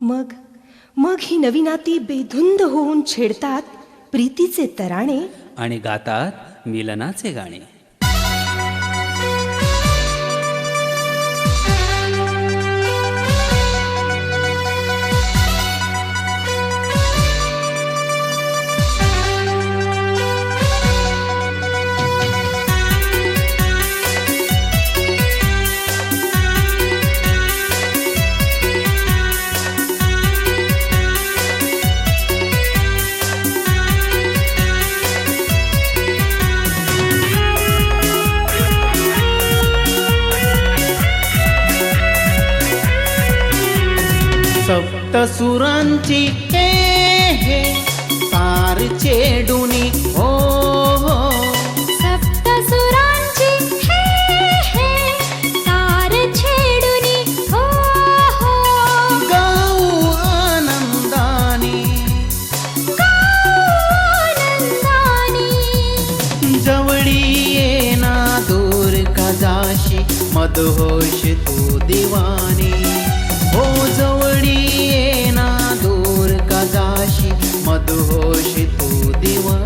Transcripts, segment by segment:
मग मग ही नवीनाती बेधुंद होऊन छेडतात प्रीतीचे तराणे. आणि गातात मिलनाचे गाणे. सप्तसुरांची हे हे तार चेडुनी हो हो. सप्तसुरांची हे हे तार छेडुनी हो हो. गाऊ आनंदाने आनंदानी. जवळी येना दूर का जाशी मदहोश तू दिवानी. येना दूर का जाशी मदहोश तू दिवा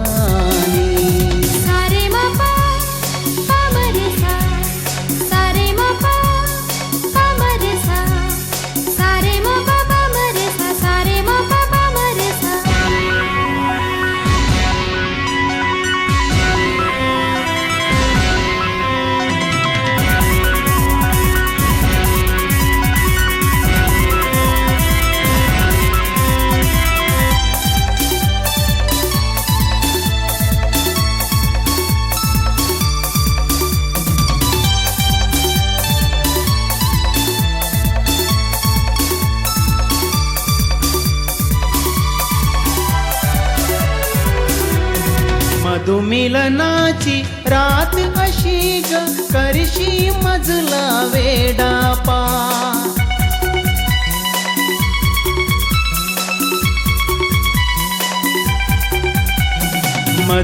मधुमिलनाची रात अशी ग करशी मजला वेडापा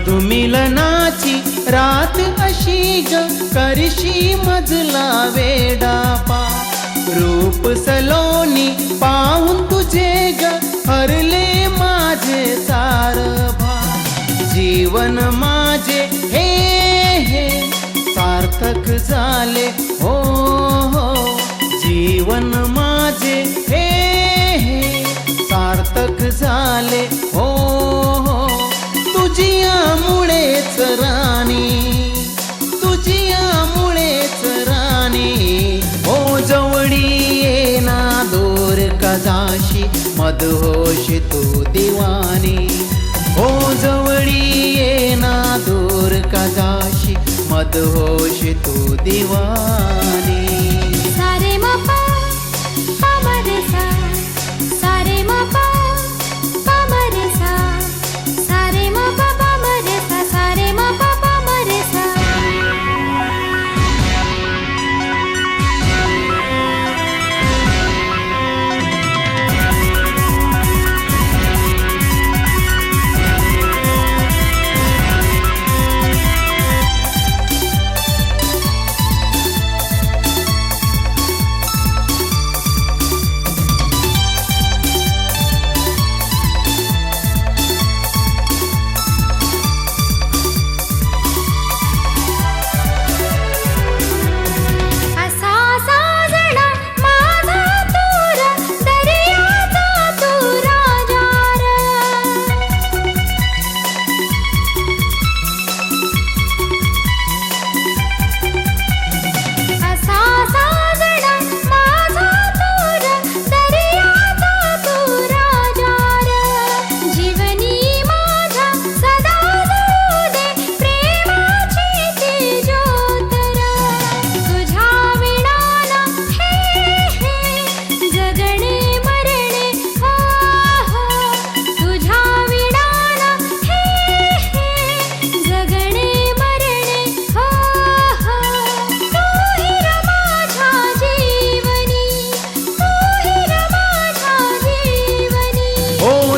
मधुमिलनाची रात अशी ग करशी मजला वेडापा रूप सलोनी पाहून तुझे ग हरले जीवन माझे हे हे सार्थक झाले. हो हो जीवन माझे हे हे सार्थक झाले. हो हो तुझियामुळेच राणी तुझियामुळेच राणी. हो जवळी येना दोर कदाशी मधोश तू दिवानी. हो जवळी येना दूर कदाशी मदहोश तू दिवानी.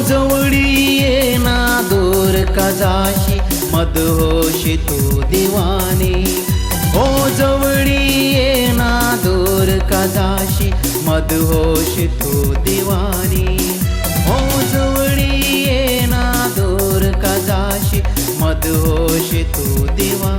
जवळी ये ना दूर कजाशी. मद होशी तू दिवानी. हो जवळी ये ना दूर कजाशी. मद होशी तू दिवानी. हो जवळी ये ना दूर कजाशी. मद होशी तू दिवानी.